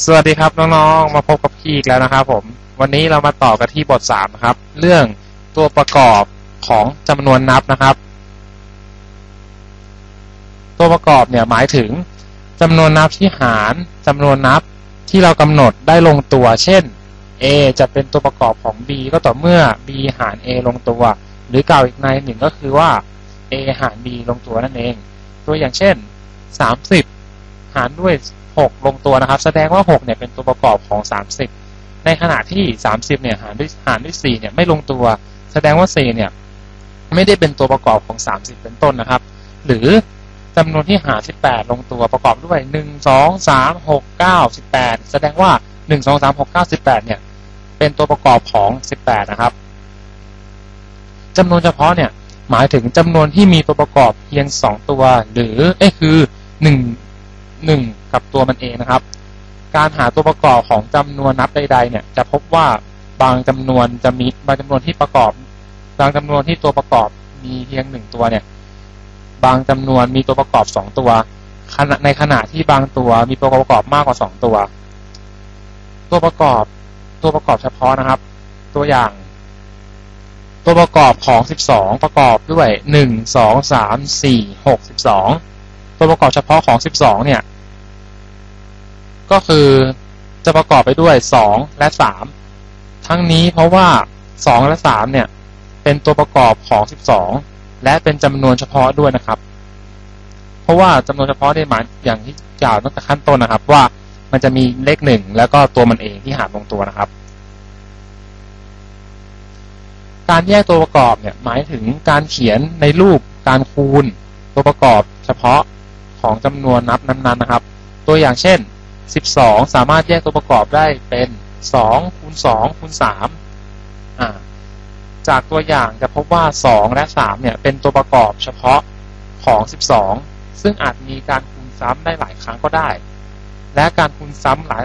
สวัสดีครับน้องๆ มาพบกับพี่อีกแล้วนะครับผม วันนี้เรามาต่อกันที่บทสามนะครับ เรื่องตัวประกอบของจำนวนนับนะครับ ตัวประกอบเนี่ยหมายถึงจำนวนนับที่หารจำนวนนับที่เรากำหนดได้ลงตัว เช่น a จะเป็นตัวประกอบของ b ก็ต่อเมื่อ b หาร a ลงตัว หรือกล่าวอีกในหนึ่งก็คือว่า a หาร b ลงตัวนั่นเอง ตัวอย่างเช่น 30 หารด้วย 6 ลงตัวนะครับ แสดงว่า 6 เนี่ยเป็นตัวประกอบของ 30 ในขณะที่ 30 เนี่ยหารด้วยหารด้วย 4 เนี่ยไม่ลงตัว แสดงว่า 4 เนี่ยไม่ได้เป็นตัวประกอบของ 30 เป็นต้นนะครับ หรือจำนวนที่หาร 18 ลงตัวประกอบด้วย 1 2 3 6 9 18 แสดงว่า 1 2 3 6 9 18 เนี่ยเป็นตัวประกอบของ 18 นะครับจำนวนเฉพาะเนี่ยหมายถึงจำนวนที่มีตัวประกอบเพียง 2 ตัว หรือเอ้คือ 1 1 กับตัวมันเองนะครับ การหาตัวประกอบของจำนวนนับใด ๆ เนี่ย จะพบว่าบางจำนวนจะมีบางจำนวนที่ประกอบ บางจำนวนที่ตัวประกอบมีเพียงหนึ่งตัวเนี่ย บางจำนวนมีตัวประกอบสองตัวขณะในขณะที่บางตัวมีตัวประกอบมากกว่าสองตัว ตัวประกอบตัวประกอบเฉพาะนะครับ ตัวอย่าง ตัวประกอบของ12ประกอบด้วย1 2 3 4 6 12ตัวประกอบเฉพาะของ12เนี่ย ก็คือจะประกอบไปด้วย 2 และ 3 ทั้งนี้เพราะว่า 2 และ 3 เนี่ย เป็นตัวประกอบของ 12 และเป็นจำนวนเฉพาะด้วยนะครับ เพราะว่าจำนวนเฉพาะได้หมายอย่างที่กล่าวตั้งแต่ขั้นต้นนะครับ ว่ามันจะมีเลขหนึ่งแล้วก็ตัวมันเองที่หารลงตัวนะครับ การแยกตัวประกอบเนี่ยหมายถึงการเขียนในรูปการคูณตัวประกอบเฉพาะของจำนวนนับนั้นๆนะครับ ตัวอย่างเช่น 12 สามารถแยกตัวประกอบได้เป็น2คูณ2คูณ3จากตัวอย่างจะพบว่า 2 และ 3 เนี่ย เป็นตัวประกอบเฉพาะของ 12 ซึ่งอาจมีการคูณซ้ำได้หลายครั้งก็ได้ และการคูณซ้ำหลาย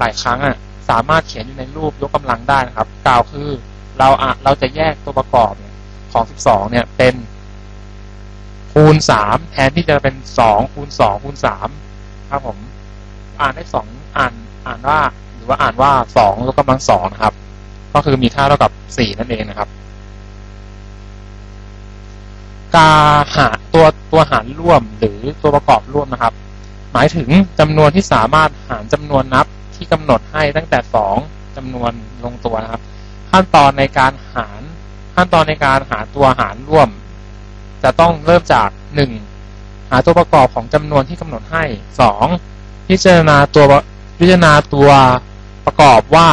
หลายครั้งอะสามารถเขียนอยู่ในรูปยกกำลังได้นะครับ กล่าวคือเราอะเราจะแยกตัวประกอบของ 12 เนี่ยเป็นคูณ 3 แทนที่จะเป็น 2 คูณ 2 คูณ 3 ครับผม อ่านได้2อ่านอ่านว่าหรือว่าอ่านว่า2ยกกำลัง2นะครับ ก็คือมีค่าเท่ากับ4นั่นเองนะครับ การหาตัวตัวหารร่วมหรือตัวประกอบร่วมนะครับ หมายถึงจำนวนที่สามารถหารจำนวนนับที่กำหนดให้ตั้งแต่2จำนวนลงตัวนะครับ ขั้นตอนในการหารขั้นตอนในการหาตัวหารร่วม จะต้องเริ่มจาก 1. หาตัวประกอบของจำนวนที่กำหนดให้ 2. พิจารณาตัวพิจารณาตัวประกอบว่า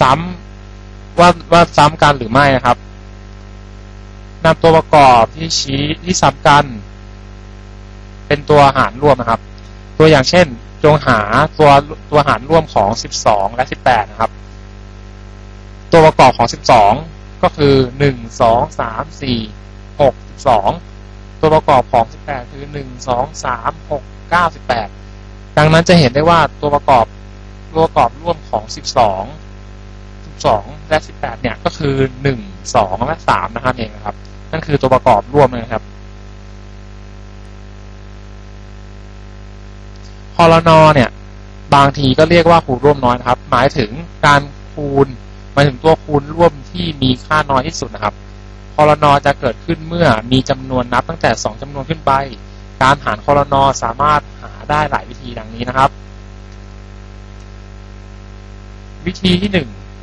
ซ้ำว่าว่าซ้ำกันหรือไม่นะครับนำตัวประกอบที่ชี้ที่ซ้ำกัน เป็นตัวหารร่วมนะครับ ตัวอย่างเช่น จงหาตัวตัวหารร่วมของ 12 และ 18 นะครับ ตัวประกอบของ 12 ก็คือ 1 2 3 4 6 12 ตัวประกอบของ 18 คือ 1 2 3 6 98 ดังนั้นจะเห็นได้ว่าตัวประกอบตัวประกอบร่วมของ 12 12 และ 18 เนี่ยก็คือ 1 2 และ 3 นะครับเองนะครับ นั่นคือตัวประกอบร่วมนะครับพอลนอเนี่ย บางทีก็เรียกว่าคูณร่วมน้อยนะครับ หมายถึงการคูณหมายถึงตัวคูณร่วมที่มีค่าน้อยที่สุดนะครับคอรนอจะเกิดขึ้นเมื่อมีจำนวนนับตั้งแต่ 2จำนวนขึ้นไป การหารคอรนอสามารถหาได้หลายวิธีดังนี้นะครับ วิธีที่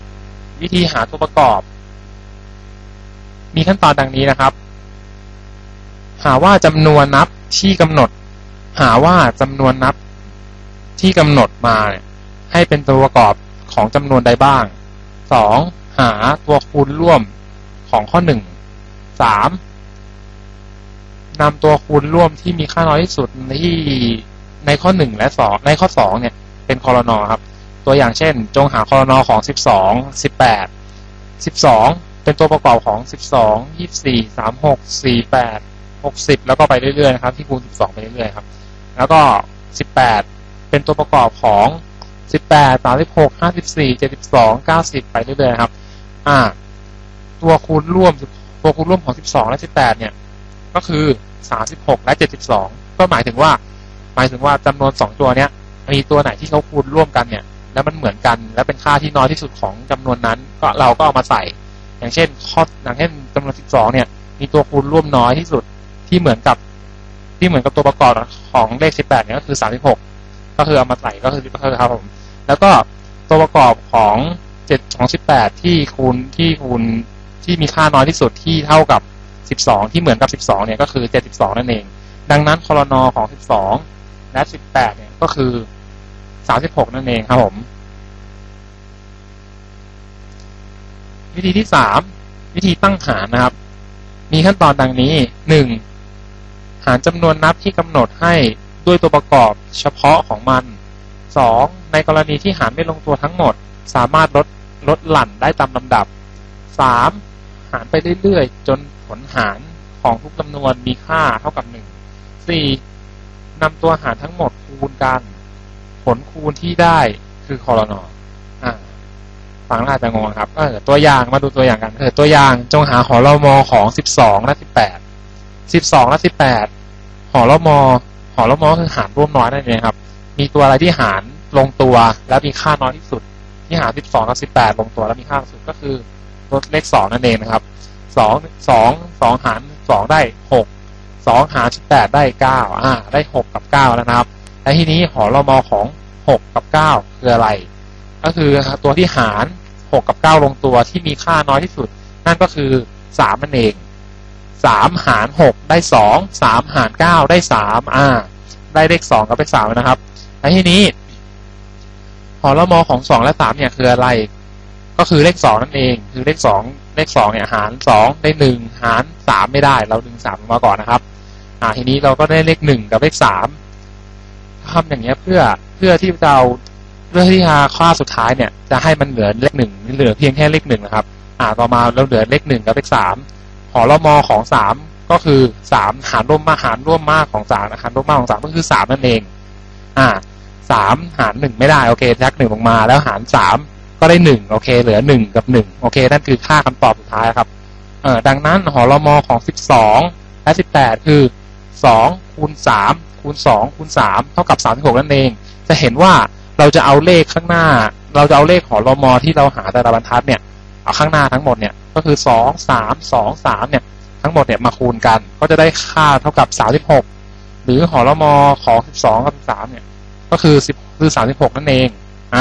1วิธีหาตัวประกอบ มีขั้นตอนดังนี้นะครับ หาว่าจำนวนนับที่กำหนด หาว่าจำนวนนับที่กำหนดมาเนี่ยให้เป็นตัวประกอบของจำนวนใดบ้างสองหาตัวคูณร่วมของข้อหนึ่งสาม นำตัวคูณร่วมที่มีค่าน้อยที่สุดที่ในข้อหนึ่งและสองในข้อสองเนี่ยเป็นคอรนอครับ ตัวอย่างเช่น จงหาคอรนอของสิบสองสิบแปดสิบสองเป็นตัวประกอบของสิบสองยี่สี่สามหกสี่แปดหกสิบแล้วก็ไปเรื่อยๆนะครับ ที่คูณสิบสองไปเรื่อยๆครับ แล้วก็สิบแปดเป็นตัวประกอบของสิบแปดสามสิบหกห้าสิบสี่เจ็ดสิบสองเก้าสิบไปเรื่อยๆครับ อ่า ตัวคูณร่วมตัวคูณร่วมของสิบสองและสิบแปดเนี่ย ก็คือ สามสิบหกและเจ็ดสิบสองก็หมายถึงว่า หมายถึงว่าจำนวนสองตัวเนี้ยมีตัวไหนที่เขาคูณร่วมกันเนี่ย แล้วมันเหมือนกัน และเป็นค่าที่น้อยที่สุดของจำนวนนั้น ก็เราก็เอามาใส่ อย่างเช่นข้ออย่างเช่นจำนวน 12 เนี่ย มีตัวคูณร่วมน้อยที่สุดที่เหมือนกับที่เหมือนกับตัวประกอบของเลข 18 เนี่ยก็คือ 36 ก็คือเอามาใส่ก็คือก็คือครับผมแล้วก็ตัวประกอบของ7ของ 18 ที่คูณที่คูณที่มีค่าน้อยที่สุดที่เท่ากับ 12 ที่เหมือนกับ 12 เนี่ยก็คือ 72 นั่นเอง ดังนั้นคอรนอของ 12 และ 18 เนี่ยก็คือ 36 นั่นเองครับผม วิธีที่ 3 วิธีตั้งหารนะครับ มีขั้นตอนดังนี้ 1. หารจำนวนนับที่กำหนดให้ด้วยตัวประกอบเฉพาะของมัน 2. ในกรณีที่หารไม่ลงตัวทั้งหมด สามารถลดลดหลั่นได้ตามลำดับ 3. หารไปเรื่อยๆ จน ผลหารของทุกจำนวนมีค่าเท่ากับ1 4. นำตัวหารทั้งหมดคูณกัน ผลคูณที่ได้คือคอรนออ่าฟังแล้วอาจจะงงครับเออตัวอย่างมาดูตัวอย่างกันเออตัวอย่างจงหาหอรมอของ12และ18 12และ18หอรมอหอรมอคือหารร่วมน้อยนั่นเองครับ มีตัวอะไรที่หารลงตัวแล้วมีค่าน้อยที่สุด ที่หาร12กับ18ลงตัวแล้วมีค่าสุดก็คือตัวเลข2นั่นเองนะครับ 2 2 2หาร2ได้6 2หาร18ได้9อ่า ได้6กับ9แล้วนะครับและทีนี้หอรมอของ6กับ9คืออะไร ก็คือตัวที่หาร6กับ9ลงตัวที่มีค่าน้อยที่สุด นั่นก็คือ3นั่นเอง3หาร6ได้2 3หาร9ได้3อ่า ได้เลข2กับเลข3นะครับและทีนี้หอรมอของ2และ3เนี่ยคืออะไร ก็คือเลข2นั่นเอง คือเลข2เลข2เนี่ยหาร2ได้1หาร3ไม่ได้ เราดึง3มมาก่อนนะครับ อ่าทีนี้เราก็ได้เลข1กับเลข3ทำอย่างเงี้ยเพื่อเพื่อที่เอาเพื่อที่จะค่าสุดท้ายเนี่ย จะให้มันเหลือเลข1เหลือเพียงแค่เลข1นะครับ อ่าต่อมาเราเหลือเลข1กับเลข3หอรมอของ3ก็คือ3หารร่วมมาหารร่วมมากของ3หารร่วมมากของ3ก็คือ3นั่นเอง อ่าสามหารหนึ่งไม่ได้โอเคยักหนึ่งลงมาแล้วหารสาม ก็ได้หนึ่งโอเค เหลือหนึ่งกับหนึ่งโอเค นั่นคือค่าคำตอบสุดท้ายครับเออดังนั้นหอรมอของสิบสองและสิบแปดคือสองคูณสามคูณสองคูณสามเท่ากับสามสิบหกนั่นเอง จะเห็นว่าเราจะเอาเลขข้างหน้า เราจะเอาเลขหอรมอที่เราหาแต่ละบรรทัดเนี่ยเอาข้างหน้าทั้งหมดเนี่ยก็คือสองสามสองสามเนี่ยทั้งหมดเนี่ยมาคูณกัน ก็จะได้ค่าเท่ากับสามสิบหกหรือหอรมอของสิบสองกับสิบสามเนี่ยก็คือสิบคือสามสิบหกนั่นเอง